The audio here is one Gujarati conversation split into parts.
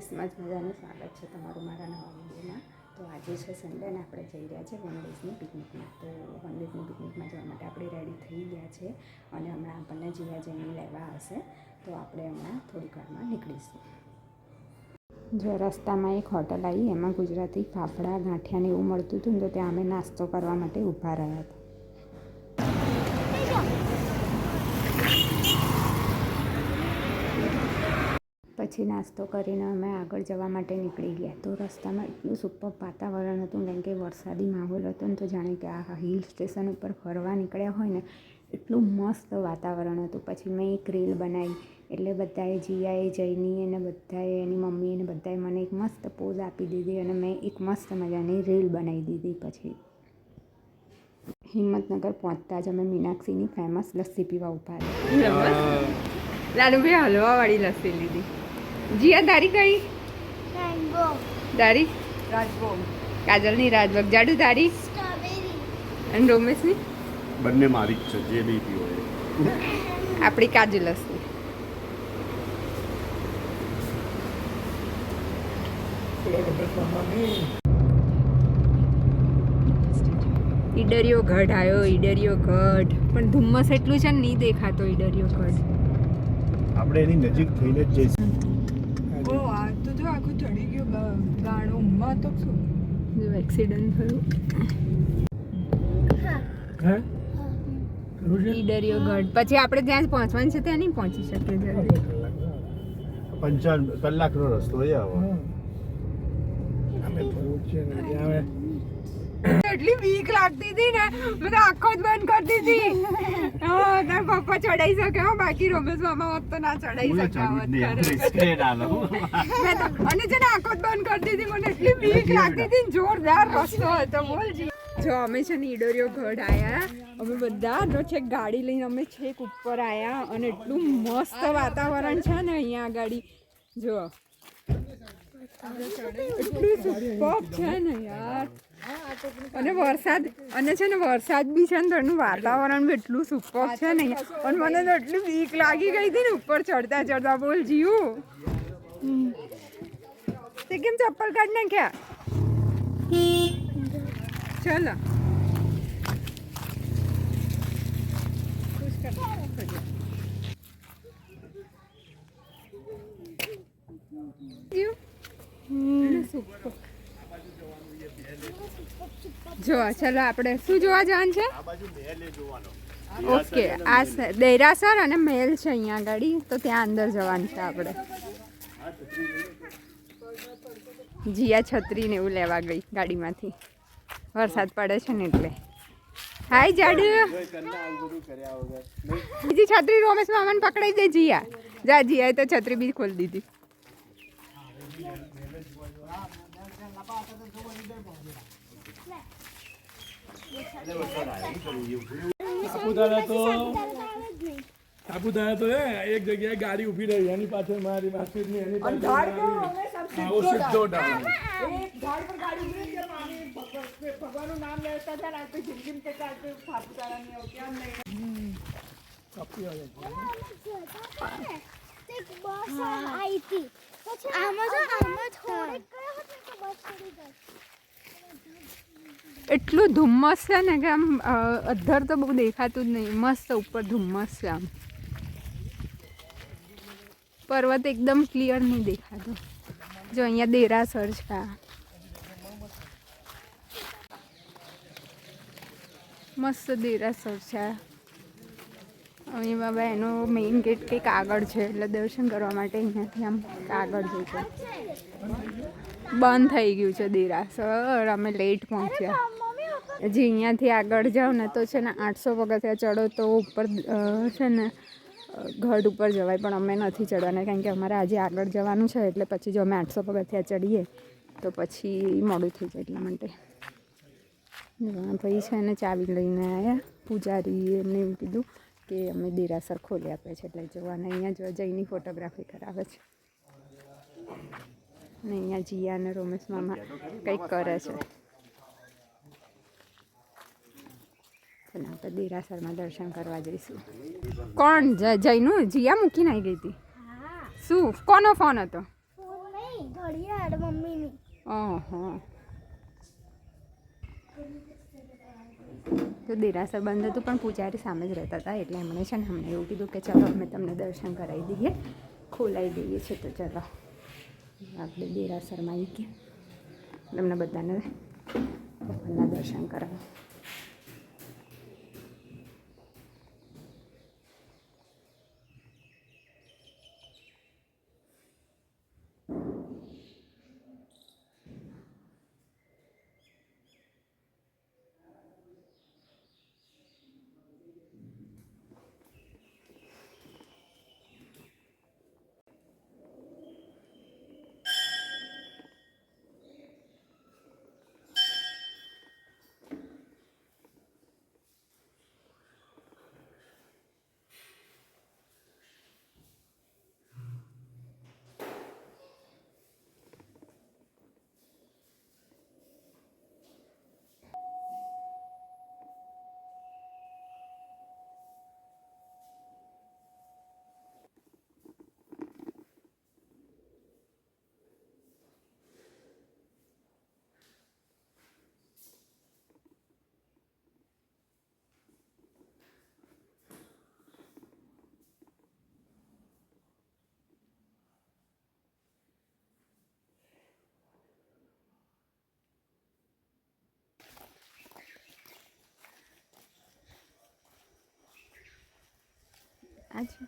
ફ્રેન્ડ્સ મજાનું સ્વાગત છે તમારું મારા નવા વિડીયોમાં. તો આજે છે સન્ડે અને આપણે જઈ રહ્યા છે વન ડેઝની પિકનિકમાં. તો વન ડેઝની પિકનિકમાં જવા માટે આપણે રેડી થઈ ગયા છે અને હમણાં આપણને જીયા જઈને લેવા હશે તો આપણે હમણાં થોડીક વારમાં નીકળીશું. જો રસ્તામાં એક હોટલ આવી, એમાં ગુજરાતી ફાફડા ગાંઠિયાને એવું મળતું હતું તો ત્યાં અમે નાસ્તો કરવા માટે ઊભા રહ્યા હતા. પછી નાસ્તો કરીને અમે આગળ જવા માટે નીકળી ગયા. તો રસ્તામાં એટલું સુપર વાતાવરણ હતું કેમ કે વરસાદી માહોલ હતો ને તો જાણે કે આ હિલ સ્ટેશન ઉપર ફરવા નીકળ્યા હોય ને એટલું મસ્ત વાતાવરણ હતું. પછી મેં એક રીલ બનાવી એટલે બધાએ જીયાએ જઈની અને બધાએ એની મમ્મી અને બધાએ મને એક મસ્ત પોઝ આપી દીધી અને મેં એક મસ્ત મજાની રીલ બનાવી દીધી પછી. હિંમતનગર પહોંચતા જ અમે મીનાક્ષીની ફેમસ લસ્સી પીવા ઊભા રહ્યા. લાલુભાઈ હલવાવાળી લસ્સી લીધી. જીયા દારી કઈ? દારી રાજભોગ. કાજલની રાજભગ. જાડુ દારી સ્ટ્રોબેરી અને રોમેશની બંને મારી જ છે જે બી પીઓ આપણી કાજલ હશે ઈડરિયો ગઢ આવ્યો ઈડરિયો ગઢ. પણ ધુમ્મસ એટલું છે ને નહીં દેખાતો ઈડરિયો ગઢ. આપણે એની નજીક થઈને જ જઈશું ઓ આ તો જો આખું ચડી ગયું ગા- ગાણું માં તો શું જો એક્સિડન્ટ થયું ઈડરિયો ગઢ. પછી આપણે જ્યાં પહોંચવાનું છે ત્યાં નહીં પહોંચી શકીએ જલ્દી. પંચાવન કલાકનો રસ્તો છે હવે એટલી બીક લાગતી હતી ને. મેં તો આંખો જ બંધ કરી દીધી. હા તાર પપ્પા ચડાઈ શકે. હો બાકી રમેશ મામા હોત તો ના ચડાઈ શકે અને છે ને આંખો જ બંધ કરી દીધી. મને એટલી બીક લાગતી હતી ને જોરદાર રસ્તો હતો બોલજી જો. અમે છે ને ઈડોરિયો ગઢ આવ્યા અમે બધા જો છેક ગાડી લઈને અમે છેક ઉપર આવ્યા અને એટલું મસ્ત વાતાવરણ છે ને અહીંયા ગાડી જો. એટલું સુપર છે ને યાર. અને વરસાદ અને છે ને વરસાદ બી છે ને તેનું વાતાવરણ બી એટલું સુપર છે ને અને મને તો એટલી બીક લાગી ગઈ હતી ને ઉપર ચડતા ચડતા. બોલ જીવું તે કેમ ચપ્પલ કાઢ નાખ્યા? ચલો. ચાલો super. જો ચલો આપણે શું જોવા જવાનું છે. ઓકે આ દેરાસર અને મહેલ છે અહીંયા આગળ તો ત્યાં અંદર જવાનું છે આપણે. જીયા છત્રી ને એવું લેવા ગઈ ગાડીમાંથી. વરસાદ પડે છે ને એટલે. હાય જાડુ. બીજી છત્રી રોમેશ મામાને પકડાઈ દે જીયા. જા જીયાએ તો છત્રી બી ખોલી દીધી. સાપુતારા તો સાપુતારા તો હે એક જગ્યાએ ગાડી ઊભી રહી એની પાછળ મારી માસીની એની પાછળ મારી. આવો સીધો ઢાળ ભગવાનનું નામ લેતા હતા ને આપણે જિંદગી કે ચાલતું સાપુતારાની આવું ક્યાં નહીં કાપી આવે છે. આમાં જો આમાં થોડીક ગયો હોત ને તો બસ ચડી જાય એટલું ધુમ્મસ છે ને કે આમ અધ્ધર તો બહુ દેખાતું જ નહીં મસ્ત ઉપર ધુમ્મસ છે આમ પર્વત એકદમ ક્લિયર નહીં દેખાતો જો અહીંયા દેરાસર છે. મસ્ત દેરાસર છે. અહીં બાબા, એનો મેઇન ગેટ કંઈક આગળ છે, એટલે દર્શન કરવા માટે અહીંયાથી આમ આગળ જઈશું બંધ થઈ ગયું છે દેરાસર અમે લેટ પહોંચ્યા. હજી અહીંયાથી આગળ જાઓ ને તો છે ને આઠસો પગથિયા ચડો તો ઉપર છે ને ગઢ ઉપર જવાય, પણ અમે નથી ચડવાના, કારણ કે અમારે આજે આગળ જવાનું છે, એટલે પછી જો અમે આઠસો પગથિયા ચડીએ, તો પછી મોડું થઈ જાય એટલા માટે. ભાઈ છે ને ચાવી લઈને આવ્યા પૂજારી એમને એવું કીધું. કે અમે દેરાસર ખોલી આપે છે એટલે જોવાને અહીંયા જો જઈની ફોટોગ્રાફી કરાવે છે. અને અહીંયા જીયા અને રોમેશ મામા કંઈક કરે છે. આપણે દેરાસરમાં દર્શન કરવા જઈશું. કોણ? જઈનું જીયા મૂકીને આવી ગઈ હતી? શું? કોનો ફોન હતો? ઓહો. તો દેરાસર બંધ હતું પણ પૂજારી સામે જ રહેતા હતા એટલે એમણે છે ને અમને એવું કીધું કે ચલો અમે તમને દર્શન કરાવી દઈએ. ખોલાવી દઈએ છે તો ચલો. આપણે દેરાસરમાં આવી ગયા. તમને બધાને ભગવાનના દર્શન કરાવો આ છે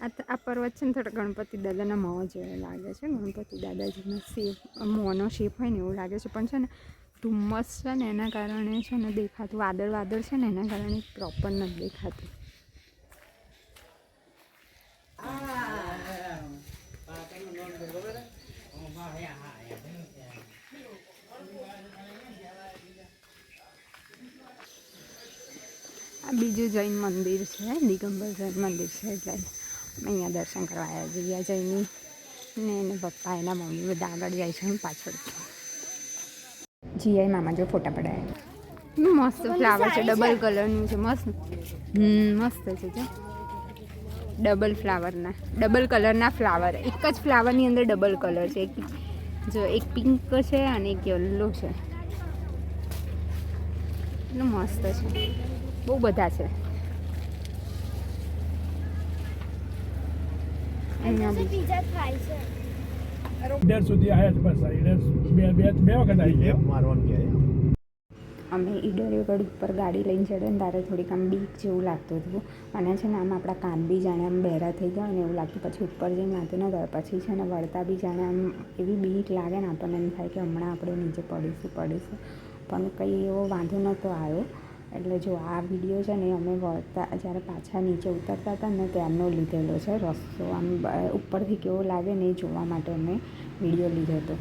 આ તો- આ પર્વત છે ને થોડા ગણપતિ દાદાના મોં જેવો લાગે છે, ગણપતિ દાદાજીનો શેપ, મોંનો શેપ હોય ને એવું લાગે છે. પણ છે ને, ધુમ્મસ છે ને એના કારણે છે ને દેખાતું વાદળ વાદળ છે ને એના કારણે પ્રોપર નથી દેખાતું. બીજું જૈન મંદિર છે દિગંબર જૈન મંદિર છે એટલે અમે અહીંયા દર્શન કરવા આવ્યા જઈએ જૈની ને એના પપ્પા એના મમ્મી બધા આગળ જાય છે હું પાછળ છું. જીઆઈ મામા જો ફોટા પડાયા મસ્ત ફ્લાવર છે ડબલ કલરનું છે મસ્ત. હમ મસ્ત છે જો. ડબલ ફ્લાવરના ડબલ કલરના ફ્લાવર એક જ ફ્લાવરની અંદર ડબલ કલર છે. એક જો એક પિંક છે અને એક યલો છે. એટલું મસ્ત છે. બહુ બધા છે. અહીંયા બીજા થાય છે. ઈડર સુધી આવ્યા છે બસ ઈડર બે બે બે વખત આવી ગયા. મારવાનું કહે અમે ઈડરેગઢ ઉપર ગાડી લઈને ચડે ને ત્યારે થોડીક આમ બીક જેવું લાગતું હતું. અને છે ને આમ આપણા કાન બી જાણે આમ બહેરા થઈ ગયા ને એવું લાગતું. પછી ઉપર જઈને વાંધો ન થયો પછી છે ને વળતા બી જાણે આમ એવી બીક લાગે ને આપણને એમ થાય કે હમણાં આપણે નીચે પડીશું પડીશું પણ કંઈ એવો વાંધો નહોતો આવ્યો. એટલે જો આ વીડિયો છે ને અમે વળતા, જ્યારે પાછા નીચે ઉતરતા હતા ને ત્યારનો લીધેલો છે રસ્તો. આમ ઉપરથી કેવો લાગે ને એ જોવા માટે અમે વીડિયો લીધો હતો.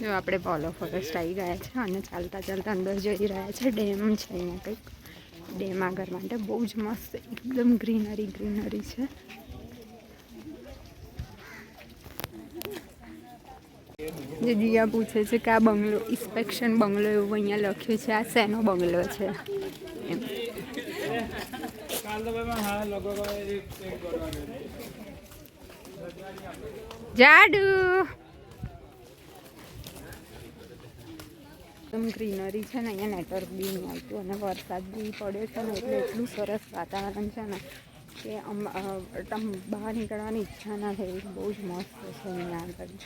જો આપણે પોલો ફોરેસ્ટ આવી ગયા છે અને ચાલતા ચાલતા અંદર જઈ રહ્યા છે. ડેમ છે અહીંયા કંઈક. ડેમ આગળ માટે બહુ જ મસ્ત, એકદમ ગ્રીનરી ગ્રીનરી છે. જે દિયા પૂછે છે કે આ બંગલો ઇન્સ્પેક્શન બંગલો એવું અહીંયા લખ્યું છે, આ શેનો બંગલો છે? એમ. જાડુ! એકદમ ગ્રીનરી છે ને અહીંયા નેટવર્ક બી નહીં આવતું અને વરસાદ બી પડ્યો છે ને એટલે એટલું સરસ વાતાવરણ છે ને કે આમ બહાર નીકળવાની ઈચ્છા ના થઈ બહુ જ મસ્ત છે અહીંયા આગળ.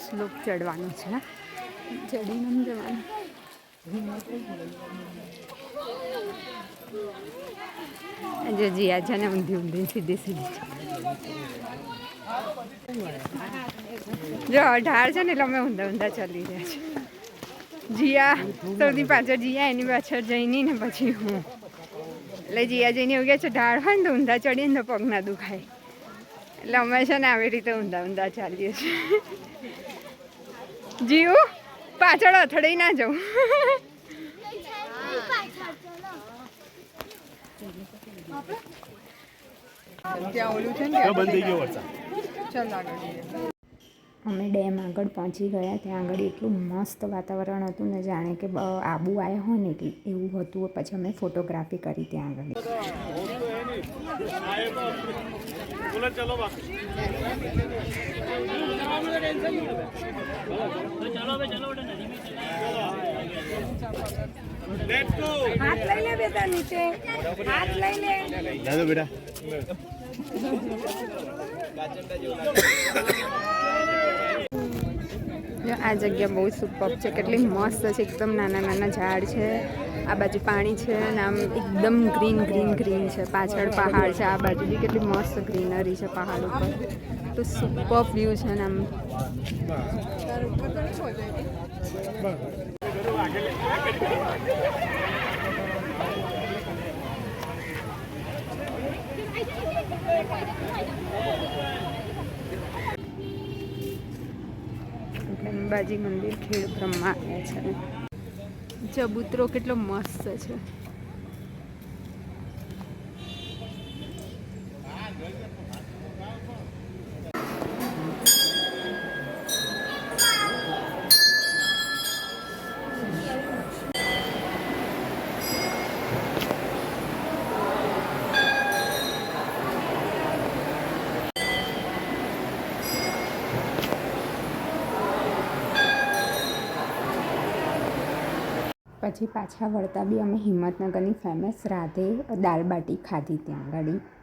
સ્લોપ ચડવાનું છે. જો જીયા છે ને ઊંધી ઊંધી સીધી સીધી. જો, અઢાર છે ને એટલે અમે ઊંધા ઊંધા ચાલી રહ્યા છે જીયા, સૌથી પાછળ જીયા, એની પાછળ જઈને ને પછી હું. એટલે જીયા જઈને એવું કહે છે, ઢાળ હોય ને તો ઊંધા ચડીએ ને તો પગ ના દુખાય. એટલે અમે છે ને આવી રીતે ઊંધા ઊંધા ચાલીએ છીએ. જીવ પાછળ અથડાઈ ના જવું. ત્યાં ઓલું છે ને બંધ થઈ ગયો વરસાદ. ચાલ આગળ અમે ડેમ આગળ પહોંચી ગયા. ત્યાં આગળ એટલું મસ્ત વાતાવરણ હતું ને જાણે કે આબુ આવ્યા હોય ને એટલે એવું હતું. પછી અમે ફોટોગ્રાફી કરી ત્યાં આગળ. હાથ લઈ લે બેટા નીચે. હાથ લઈ લે. બેટા. આ જગ્યા બહુ સુપર છે, કેટલી મસ્ત છે, એકદમ નાના નાના ઝાડ છે, આ બાજુ પાણી છે અને આમ એકદમ ગ્રીન ગ્રીન ગ્રીન છે. પાછળ પહાડ છે, આ બાજુ બી કેટલી મસ્ત ગ્રીનરી છે પહાડ ઉપર. તો સુપર વ્યૂ છે ને આમ. એટલે અંબાજી મંદિર ખેડ બ્રહ્મા છે. ચબૂતરો કેટલો મસ્ત છે. પછી પાછા વળતા બી અમે હિંમતનગરની ફેમસ રાધે દાલબાટી ખાધી ત્યાં આગળ